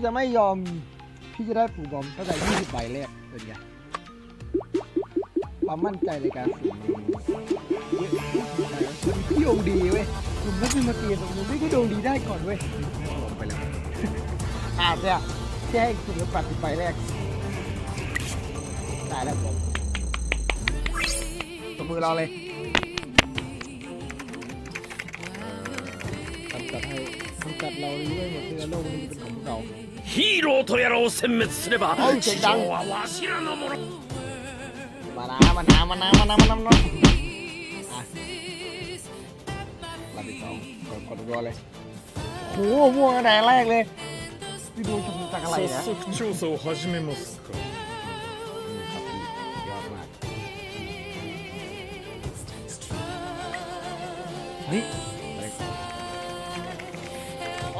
พี่จะไม่ยอม พี่จะได้ปูบอมตั้งแต่20ใบแรกเป็นไงความมั่นใจในการเสี่ยงพี่ดวงดีเว้ยผมไม่เป็นมาเตียนตรงนี้ไม่ก็ดวงดีได้ก่อนเว้ยลงไปแล้วอาจจะแค่คุณเหลือ80ใบแรกได้แล้วผมตบมือเราเลย ทำจัดเราเรื่อยๆหมดที่โลกนี้เป็นของเรา ヒーローとやらを殲滅すればおい地上はわしらのもの มานะมานะมานะมานะมานะมานะอ่ะรับอีกสองกดกดรัวเลยโหม่วงอันไหนแรกเลยพี่ดูจะจากอะไรนะ 速調査を始めますか นี่ครับพี่ยอดมากเฮ้ยอะไร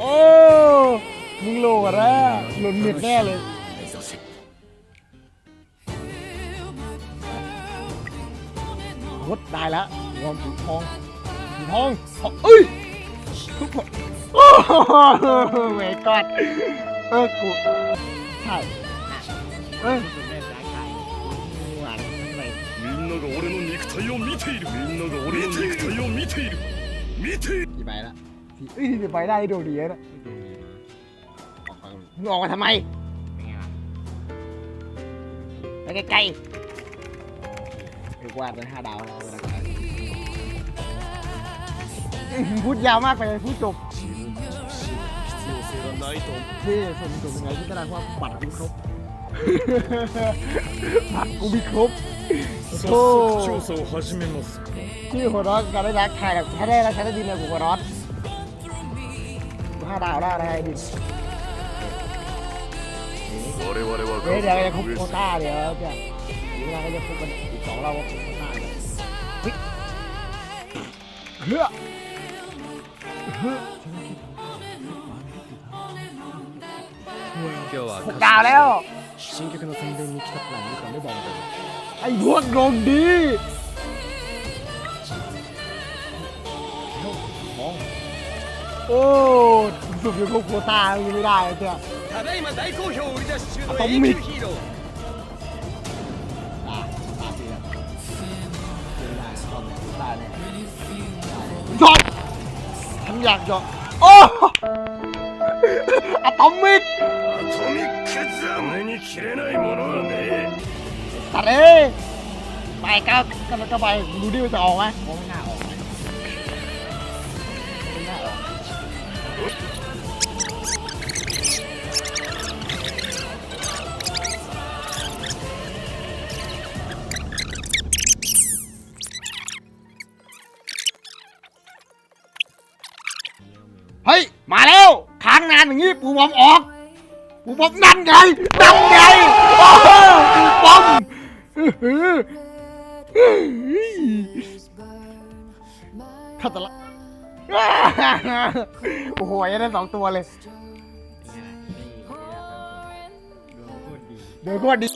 โอ้มึงโหลดอะหล่นเน็ตแน่เลย 目指せ รถได้แล้วงอมสีทองสีทองทองเอ้ยทุกคนโอ้โหเมกอดเออกูใช่เอ้ยหวานไป みんなが俺の肉体を見ているみんなが俺の肉体を見ている見ている กี่ใบละสี่เอ้ยสี่ใบได้ดวงดีนะมึงออกมาทำไมไปไกลๆเรียกว่าเป็นห้าดาวนะเวลาขายอื้อหือพูดยาวมากไปพูดจบ 必要性はないと思う ที่สมจบยังไงที่แสดงว่าบัตรกูครบ บัตรกูมีครบ 早 โอ้ 速調査を始めますか ชื่อหัวร้อนการได้รักใครแบบถ้าได้รักใช้ได้ดีเลยกูหัวร้อนกู ห้าดาวได้นะไอ้ดิเดี๋ยวเดี๋ยวจะคุกโคต้าเดี๋ยวเนี่ยเดี๋ยวเราก็จะคุกกันอีกสองเราคุกโคต้าเฮ้ยเฮ้ยหกดาวแล้วไอ้พวกลงดี โอ้สุดยอดโคตายังไม่ได้เจ้าต้องมิดอดฉันอยากยอดโอ้อะตอมิกตัดเลยไปก้าวกำลังจะไปดูดิว่าจะออกไหมโอ้ไม่นา เฮ้ย มาแล้วค้างนานอย่างนี้ปูบอมออก ปูบอมนั่นไงนั่นไงโอ้โหปูบอมอื้อหือขัดตะละโอ้โหยังได้สองตัวเลย เดี๋ยวก็ดี